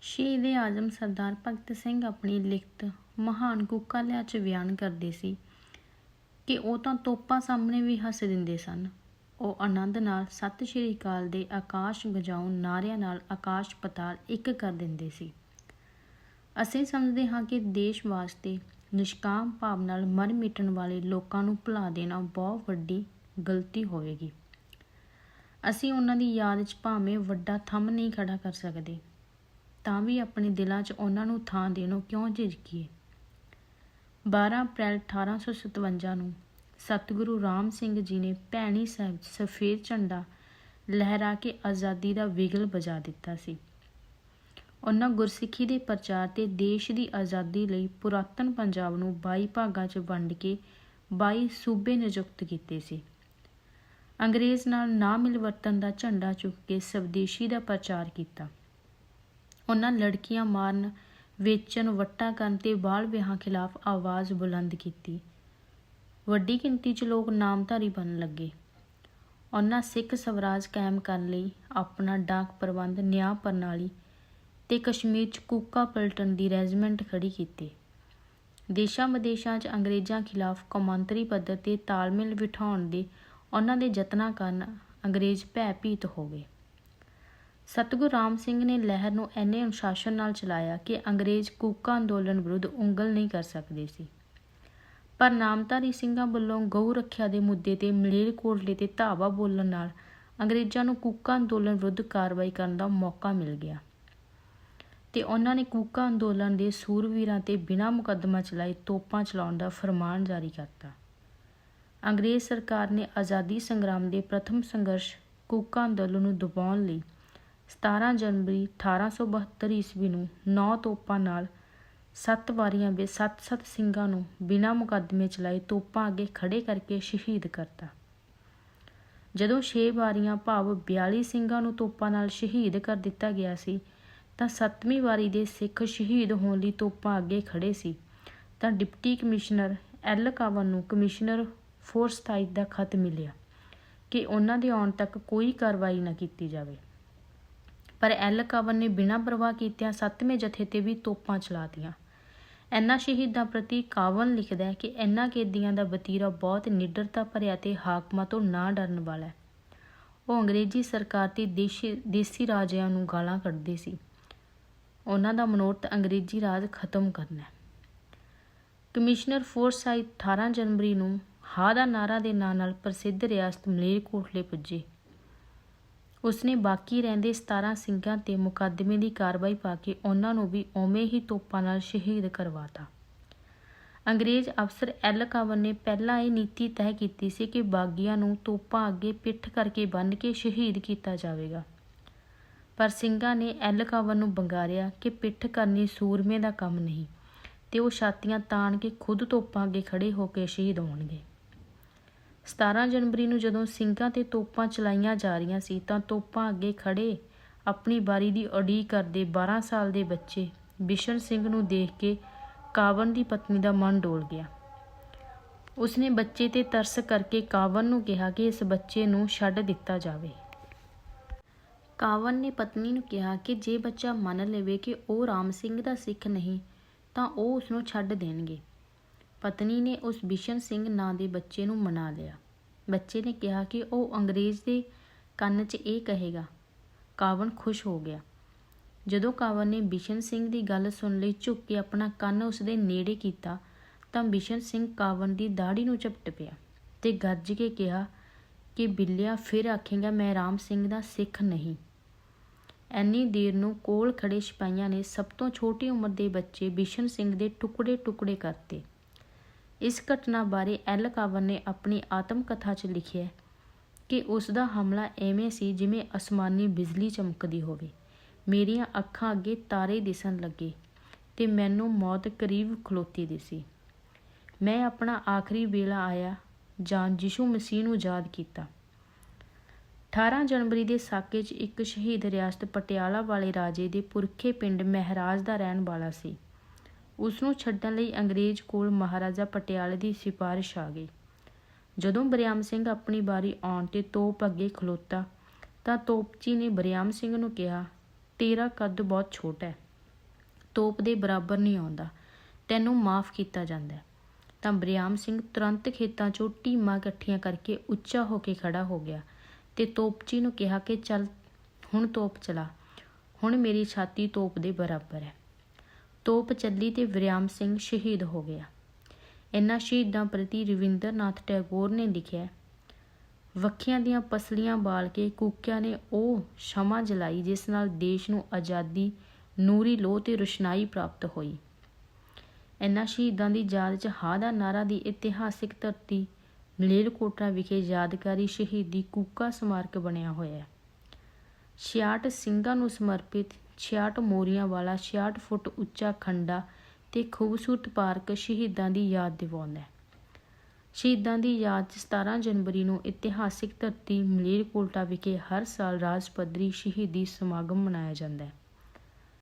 ਸ਼ਹੀਦ ਆਜ਼ਮ ਸਰਦਾਰ ਭਗਤ ਸਿੰਘ ਆਪਣੀ ਲਿਖਤ ਮਹਾਨ ਕੂਕਾ ਚ ਬਿਆਨ ਕਰਦੇ ਸੀ ਕਿ ਉਹ ਤਾਂ ਤੋਪਾਂ ਸਾਹਮਣੇ ਵੀ ਹੱਸ ਦਿੰਦੇ ਸਨ। ਉਹ ਆਨੰਦ ਨਾਲ ਸਤਿ ਸ਼੍ਰੀ ਅਕਾਲ ਦੇ ਆਕਾਸ਼ ਗਜਾਉਣ ਨਾਰਿਆਂ ਨਾਲ ਆਕਾਸ਼ ਪਤਾਲ ਇੱਕ ਕਰ ਦਿੰਦੇ ਸੀ। ਅਸੀਂ ਸਮਝਦੇ ਹਾਂ ਕਿ ਦੇਸ਼ ਵਾਸਤੇ ਨਿਸ਼ਕਾਮ ਭਾਵ ਨਾਲ ਮਰ ਮਿਟਣ ਵਾਲੇ ਲੋਕਾਂ ਨੂੰ ਭੁਲਾ ਦੇਣਾ ਬਹੁਤ ਵੱਡੀ ਗਲਤੀ ਹੋਵੇਗੀ। ਅਸੀਂ ਉਹਨਾਂ ਦੀ ਯਾਦ 'ਚ ਭਾਵੇਂ ਵੱਡਾ ਥੰਮ ਨਹੀਂ ਖੜਾ ਕਰ ਸਕਦੇ। ਤਾਂ ਵੀ ਆਪਣੇ ਦਿਲਾਂ 'ਚ ਉਹਨਾਂ ਨੂੰ ਥਾਂ ਦੇਣੋਂ ਕਿਉਂ ਝਿਜਕੀਏ? 12 ਅਪ੍ਰੈਲ 1857 ਨੂੰ ਸਤਿਗੁਰੂ ਰਾਮ ਸਿੰਘ ਜੀ ਨੇ ਭੈਣੀ ਸਾਹਿਬ ਸਫੇਦ ਝੰਡਾ ਲਹਿਰਾ ਕੇ ਆਜ਼ਾਦੀ ਦਾ ਵਿਗਲ ਵਜਾ ਦਿੱਤਾ ਸੀ। ਉਹਨਾਂ ਗੁਰਸਿੱਖੀ ਦੇ ਪ੍ਰਚਾਰ ਤੇ ਦੇਸ਼ ਦੀ ਆਜ਼ਾਦੀ ਲਈ ਪੁਰਾਤਨ ਪੰਜਾਬ ਨੂੰ 22 ਭਾਗਾਂ 'ਚ ਵੰਡ ਕੇ 22 ਸੂਬੇ ਨਿਯੁਕਤ ਕੀਤੇ ਸੀ। ਅੰਗਰੇਜ਼ ਨਾਲ ਨਾ ਮਿਲਵਰਤਨ ਦਾ ਝੰਡਾ ਚੁੱਕ ਕੇ ਸਵਦੇਸ਼ੀ ਦਾ ਪ੍ਰਚਾਰ ਕੀਤਾ। ਉਹਨਾਂ ਲੜਕੀਆਂ ਮਾਰਨ, ਵੇਚਣ, ਵੱਟਾ ਕਰਨ ਤੇ ਬਾਲ ਵਿਆਹਾਂ ਖਿਲਾਫ ਆਵਾਜ਼ ਬੁਲੰਦ ਕੀਤੀ। ਵੱਡੀ ਗਿਣਤੀ 'ਚ ਲੋਕ ਨਾਮਧਾਰੀ ਬਣਨ ਲੱਗੇ। ਉਹਨਾਂ ਸਿੱਖ ਸਵਰਾਜ ਕਾਇਮ ਕਰਨ ਲਈ ਆਪਣਾ ਡਾਕ ਪ੍ਰਬੰਧ, ਨਿਆਂ ਪ੍ਰਣਾਲੀ ਤੇ ਕਸ਼ਮੀਰ 'ਚ ਕੂਕਾ ਪਲਟਨ ਦੀ ਰੈਜੀਮੈਂਟ ਖੜੀ ਕੀਤੀ। ਦੇਸ਼ਾਂ ਵਿਦੇਸ਼ਾਂ 'ਚ ਅੰਗਰੇਜ਼ਾਂ ਖਿਲਾਫ ਕੌਮਾਂਤਰੀ ਪੱਧਰ ਤੇ ਤਾਲਮੇਲ ਬਿਠਾਉਣ ਦੇ ਉਹਨਾਂ ਦੇ ਯਤਨਾਂ ਕਾਰਨ ਅੰਗਰੇਜ਼ ਭੈਭੀਤ ਹੋ ਗਏ। ਸਤਿਗੁਰੂ ਰਾਮ ਸਿੰਘ ਨੇ ਲਹਿਰ ਨੂੰ ਐਨੇ ਅਨੁਸ਼ਾਸਨ ਨਾਲ ਚਲਾਇਆ ਕਿ ਅੰਗਰੇਜ਼ ਕੂਕਾ ਅੰਦੋਲਨ ਵਿਰੁੱਧ ਉਂਗਲ ਨਹੀਂ ਕਰ ਸਕਦੇ ਸੀ। ਪਰ ਨਾਮਧਾਰੀ ਸਿੰਘਾਂ ਵੱਲੋਂ ਗਊ ਰੱਖਿਆ ਦੇ ਮੁੱਦੇ ਤੇ ਮਲੇਰਕੋਟਲੇ ਤੇ ਧਾਵਾ ਬੋਲਣ ਨਾਲ ਅੰਗਰੇਜ਼ਾਂ ਨੂੰ ਕੂਕਾ ਅੰਦੋਲਨ ਵਿਰੁੱਧ ਕਾਰਵਾਈ ਕਰਨ ਦਾ ਮੌਕਾ ਮਿਲ ਗਿਆ। ਤੇ ਉਹਨਾਂ ਨੇ ਕੂਕਾ ਅੰਦੋਲਨ ਦੇ ਸੂਰਵੀਰਾਂ ਤੇ ਬਿਨਾਂ ਮੁਕੱਦਮਾ ਚਲਾਏ ਤੋਪਾਂ ਚਲਾਉਣ ਦਾ ਫਰਮਾਨ ਜਾਰੀ ਕਰਤਾ। ਅੰਗਰੇਜ਼ ਸਰਕਾਰ ਨੇ ਆਜ਼ਾਦੀ ਸੰਗਰਾਮ ਦੇ ਪ੍ਰਥਮ ਸੰਘਰਸ਼ ਕੂਕਾ ਅੰਦੋਲਨ ਨੂੰ ਦਬਾਉਣ ਲਈ 17 ਜਨਵਰੀ 1872 ਈਸਵੀ ਨੂੰ ਨੌ ਤੋਪਾਂ ਨਾਲ ਸੱਤ ਵਾਰੀਆਂ ਵਿੱਚ ਸੱਤ-ਸੱਤ ਸਿੰਘਾਂ ਨੂੰ ਬਿਨਾਂ ਮੁਕੱਦਮੇ ਚਲਾਏ ਤੋਪਾਂ ਅੱਗੇ ਖੜੇ ਕਰਕੇ ਸ਼ਹੀਦ ਕਰਤਾ। ਜਦੋਂ 6 ਵਾਰੀਆਂ ਭਾਵ 42 ਸਿੰਘਾਂ ਨੂੰ ਤੋਪਾਂ ਨਾਲ ਸ਼ਹੀਦ ਕਰ ਦਿੱਤਾ ਗਿਆ ਸੀ, ਤਾਂ ਸੱਤਵੀਂ ਵਾਰੀ ਦੇ ਸਿੱਖ ਸ਼ਹੀਦ ਹੋਣ ਲਈ ਤੋਪਾਂ ਅੱਗੇ ਖੜੇ ਸੀ। ਤਾਂ ਡਿਪਟੀ ਕਮਿਸ਼ਨਰ ਐਲ ਕਾਵਨ ਨੂੰ ਕਮਿਸ਼ਨਰ ਫੋਰਸ ਤਾਈਦ ਦਾ ਖਤ ਮਿਲਿਆ ਕਿ ਉਹਨਾਂ ਦੇ ਆਉਣ ਤੱਕ ਕੋਈ ਕਾਰਵਾਈ ਨਾ ਕੀਤੀ ਜਾਵੇ। ਪਰ ਐਲ ਕਾਵਨ ਨੇ ਬਿਨਾਂ ਪਰਵਾਹ ਕੀਤਿਆਂ ਸੱਤਵੇਂ ਜਥੇ ਤੇ ਵੀ ਤੋਪਾਂ ਚਲਾਤੀਆਂ ਇਨ੍ਹਾਂ ਸ਼ਹੀਦਾਂ ਪ੍ਰਤੀ ਕਾਵਨ ਲਿਖਦਾ ਹੈ ਕਿ ਇਨ੍ਹਾਂ ਕੈਦੀਆਂ ਦਾ ਵਤੀਰਾ ਬਹੁਤ ਨਿਡਰਤਾ ਭਰਿਆ ਤੇ ਹਾਕਮਾਂ ਤੋਂ ਨਾ ਡਰਨ ਵਾਲਾ ਹੈ। ਉਹ ਅੰਗਰੇਜ਼ੀ ਸਰਕਾਰ ਤੇ ਦੇਸ਼ੀ, ਦੇਸੀ ਰਾਜਿਆਂ ਨੂੰ ਗਾਲਾਂ ਕੱਢਦੇ ਸੀ। ਉਹਨਾਂ ਦਾ ਮਨੋਰਥ ਅੰਗਰੇਜ਼ੀ ਰਾਜ ਖਤਮ ਕਰਨਾ ਹੈ। ਕਮਿਸ਼ਨਰ ਫੋਰਸਾਈਟ 18 ਜਨਵਰੀ ਨੂੰ ਹਾ ਦਾ ਨਾਰਾ ਦੇ ਨਾਂ ਨਾਲ ਪ੍ਰਸਿੱਧ ਰਿਆਸਤ ਮਲੇਰਕੋਟਲੇ ਪੁੱਜੇ। ਉਸਨੇ ਬਾਕੀ ਰਹਿੰਦੇ 17 ਸਿੰਘਾਂ ਤੇ ਮੁਕੱਦਮੇ ਦੀ ਕਾਰਵਾਈ ਪਾ ਕੇ ਉਹਨਾਂ ਨੂੰ ਵੀ ਉਵੇਂ ਹੀ ਤੋਪਾਂ ਨਾਲ ਸ਼ਹੀਦ ਕਰਵਾਤਾ। ਅੰਗਰੇਜ਼ ਅਫਸਰ ਐਲ ਕਾਵਨ ਨੇ ਪਹਿਲਾਂ ਇਹ ਨੀਤੀ ਤੈਅ ਕੀਤੀ ਸੀ ਕਿ ਬਾਗੀਆਂ ਨੂੰ ਤੋਪਾਂ ਅੱਗੇ ਪਿੱਠ ਕਰਕੇ ਬੰਨ੍ਹ ਕੇ ਸ਼ਹੀਦ ਕੀਤਾ ਜਾਵੇਗਾ। ਪਰ ਸਿੰਘਾਂ ਨੇ ਐਲ ਕਾਵਨ ਨੂੰ ਬੰਗਾਰਿਆ ਕਿ ਪਿੱਠ ਕਰਨੀ ਸੂਰਮੇ ਦਾ ਕੰਮ ਨਹੀਂ ਤੇ ਉਹ ਛਾਤੀਆਂ ਤਾਣ ਕੇ ਖੁਦ ਤੋਪਾਂ ਅੱਗੇ ਖੜੇ ਹੋ ਕੇ ਸ਼ਹੀਦ ਹੋਣਗੇ। 17 ਜਨਵਰੀ ਨੂੰ ਜਦੋਂ ਸਿੰਘਾਂ ਤੇ ਤੋਪਾਂ ਚਲਾਈਆਂ ਜਾ ਰਹੀਆਂ ਸੀ ਤਾਂ ਤੋਪਾਂ ਅੱਗੇ ਖੜੇ ਆਪਣੀ ਬਾਰੀ ਦੀ ਉਡੀਕ ਕਰਦੇ 12 ਸਾਲ ਦੇ ਬੱਚੇ ਬਿਸ਼ਨ ਸਿੰਘ ਨੂੰ ਦੇਖ ਕੇ ਕਾਵਨ ਦੀ ਪਤਨੀ ਦਾ ਮਨ ਡੋਲ ਗਿਆ। ਉਸਨੇ ਬੱਚੇ ਤੇ ਤਰਸ ਕਰਕੇ ਕਾਵਨ ਨੂੰ ਕਿਹਾ ਕਿ ਇਸ ਬੱਚੇ ਨੂੰ ਛੱਡ ਦਿੱਤਾ ਜਾਵੇ। ਕਾਵਨ ਨੇ ਪਤਨੀ ਨੂੰ ਕਿਹਾ ਕਿ ਜੇ ਬੱਚਾ ਮੰਨ ਲਵੇ ਕਿ ਉਹ ਰਾਮ ਸਿੰਘ ਦਾ ਸਿੱਖ ਨਹੀਂ ਤਾਂ ਉਹ ਉਸ ਨੂੰ ਛੱਡ ਦੇਣਗੇ। ਪਤਨੀ ਨੇ ਉਸ ਬਿਸ਼ਨ ਸਿੰਘ ਨਾਂ ਦੇ ਬੱਚੇ ਨੂੰ ਮਨਾ ਲਿਆ। ਬੱਚੇ ਨੇ ਕਿਹਾ ਕਿ ਉਹ ਅੰਗਰੇਜ਼ ਦੇ ਕੰਨ 'ਚ ਇਹ ਕਹੇਗਾ, ਕਾਵਨ ਖੁਸ਼ ਹੋ ਗਿਆ। ਜਦੋਂ ਕਾਵਨ ਨੇ ਬਿਸ਼ਨ ਸਿੰਘ ਦੀ ਗੱਲ ਸੁਣ ਲਈ, ਝੁੱਕ ਕੇ ਆਪਣਾ ਕੰਨ ਉਸ ਦੇ ਨੇੜੇ ਕੀਤਾ, ਤਾਂ ਬਿਸ਼ਨ ਸਿੰਘ ਕਾਵਨ ਦੀ ਦਾੜੀ ਨੂੰ ਝਪਟ ਪਿਆ ਤੇ ਗੱਜ ਕੇ ਕਿਹਾ ਕਿ, ਬਿੱਲਿਆ, ਫਿਰ ਆਖੇਗਾ ਮੈਂ ਰਾਮ ਸਿੰਘ ਦਾ ਸਿੱਖ ਨਹੀਂ। ਐਨੀ ਦੇਰ ਨੂੰ ਕੋਲ ਖੜੇ ਸਿਪਾਹੀਆਂ ਨੇ ਸਭ ਤੋਂ ਛੋਟੀ ਉਮਰ ਦੇ ਬੱਚੇ ਬਿਸ਼ਨ ਸਿੰਘ ਦੇ ਟੁਕੜੇ ਟੁਕੜੇ ਕਰਤੇ। ਇਸ ਘਟਨਾ ਬਾਰੇ ਐਲ ਕਾਵਨ ਨੇ ਆਪਣੀ ਆਤਮ ਕਥਾ 'ਚ ਲਿਖਿਆ ਕਿ ਉਸ ਦਾ ਹਮਲਾ ਐਵੇਂ ਸੀ ਜਿਵੇਂ ਅਸਮਾਨੀ ਬਿਜਲੀ ਚਮਕਦੀ ਹੋਵੇ। ਮੇਰੀਆਂ ਅੱਖਾਂ ਅੱਗੇ ਤਾਰੇ ਦਿਸਣ ਲੱਗੇ ਤੇ ਮੈਨੂੰ ਮੌਤ ਕਰੀਬ ਖਲੋਤੀ ਦਿਸੀ। ਮੈਂ ਆਪਣਾ ਆਖਰੀ ਵੇਲਾ ਆਇਆ ਜਾਂ ਯਿਸੂ ਮਸੀਹ ਨੂੰ ਯਾਦ ਕੀਤਾ। 18 ਜਨਵਰੀ ਦੇ ਸਾਕੇ 'ਚ ਇੱਕ ਸ਼ਹੀਦ ਰਿਆਸਤ ਪਟਿਆਲਾ ਵਾਲੇ ਰਾਜੇ ਦੇ ਪੁਰਖੇ ਪਿੰਡ ਮਹਿਰਾਜ ਦਾ ਰਹਿਣ ਵਾਲਾ ਸੀ। ਉਸ ਨੂੰ ਛੱਡਣ ਲਈ ਅੰਗਰੇਜ਼ ਕੋਲ ਮਹਾਰਾਜਾ ਪਟਿਆਲੇ ਦੀ ਸਿਫਾਰਿਸ਼ ਆ ਗਈ। ਜਦੋਂ ਬਰਿਆਮ ਸਿੰਘ ਆਪਣੀ ਵਾਰੀ ਆਉਣ ਤੇ ਤੋਪ ਅੱਗੇ ਖਲੋਤਾ, ਤਾਂ ਤੋਪਚੀ ਨੇ ਬਰਿਆਮ ਸਿੰਘ ਨੂੰ ਕਿਹਾ, ਤੇਰਾ ਕੱਦ ਬਹੁਤ ਛੋਟਾ ਹੈ। ਤੋਪ ਦੇ ਬਰਾਬਰ ਨਹੀਂ ਆਉਂਦਾ। ਤੈਨੂੰ ਮਾਫ ਕੀਤਾ ਜਾਂਦਾ ਤਾਂ ਬਰਿਆਮ ਸਿੰਘ ਤੁਰੰਤ ਖੇਤਾਂ 'ਚੋਂ ਟੀਮਾਂ ਇਕੱਠੀਆਂ ਕਰਕੇ ਉੱਚਾ ਹੋ ਕੇ ਖੜਾ ਹੋ ਗਿਆ ਤੇ ਤੋਪਚੀ ਨੂੰ ਕਿਹਾ ਕਿ, ਚੱਲ, ਹੁਣ ਤੋਪ ਚਲਾ। ਹੁਣ ਮੇਰੀ ਛਾਤੀ ਤੋਪ ਦੇ ਬਰਾਬਰ ਹੈ। ਤੋਪ ਚੱਲੀ ਤੇ ਵਿਰਿਆਮ ਸਿੰਘ ਸ਼ਹੀਦ ਹੋ ਗਿਆ। ਇਨ੍ਹਾਂ ਸ਼ਹੀਦਾਂ ਪ੍ਰਤੀ ਰਵਿੰਦਰਨਾਥ ਟੈਗੋਰ ਨੇ ਲਿਖਿਆ, ਵੱਖੀਆਂ ਦੀਆਂ ਪਸਲੀਆਂ ਬਾਲ ਕੇ ਕੂਕਿਆਂ ਨੇ ਉਹ ਸ਼ਮਾ ਜਲਾਈ ਜਿਸ ਨਾਲ ਦੇਸ਼ ਨੂੰ ਆਜ਼ਾਦੀ, ਨੂਰੀ ਲੋਹ ਤੇ ਰੁਸ਼ਨਾਈ ਪ੍ਰਾਪਤ ਹੋਈ। ਇਨ੍ਹਾਂ ਸ਼ਹੀਦਾਂ ਦੀ ਯਾਦ 'ਚ ਹਾ ਦਾ ਨਾਰਾ ਦੀ ਇਤਿਹਾਸਿਕ ਧਰਤੀ ਮਲੇਰਕੋਟਲਾ ਵਿਖੇ ਯਾਦਗਾਰੀ ਸ਼ਹੀਦੀ ਕੂਕਾ ਸਮਾਰਕ ਬਣਿਆ ਹੋਇਆ ਹੈ। 66 ਸਿੰਘਾਂ ਨੂੰ ਸਮਰਪਿਤ 66 ਮੋਰੀਆਂ ਵਾਲਾ 66 ਫੁੱਟ ਉੱਚਾ ਖੰਡਾ ਤੇ ਖੂਬਸੂਰਤ ਪਾਰਕ ਸ਼ਹੀਦਾਂ ਦੀ ਯਾਦ ਦਿਵਾਉਂਦਾ ਹੈ। ਸ਼ਹੀਦਾਂ ਦੀ ਯਾਦ 'ਚ 17 ਜਨਵਰੀ ਨੂੰ ਇਤਿਹਾਸਿਕ ਧਰਤੀ ਮਲੇਰਕੋਟਲਾ ਵਿਖੇ ਹਰ ਸਾਲ ਰਾਜ ਪੱਧਰੀ ਸ਼ਹੀਦੀ ਸਮਾਗਮ ਮਨਾਇਆ ਜਾਂਦਾ ਹੈ।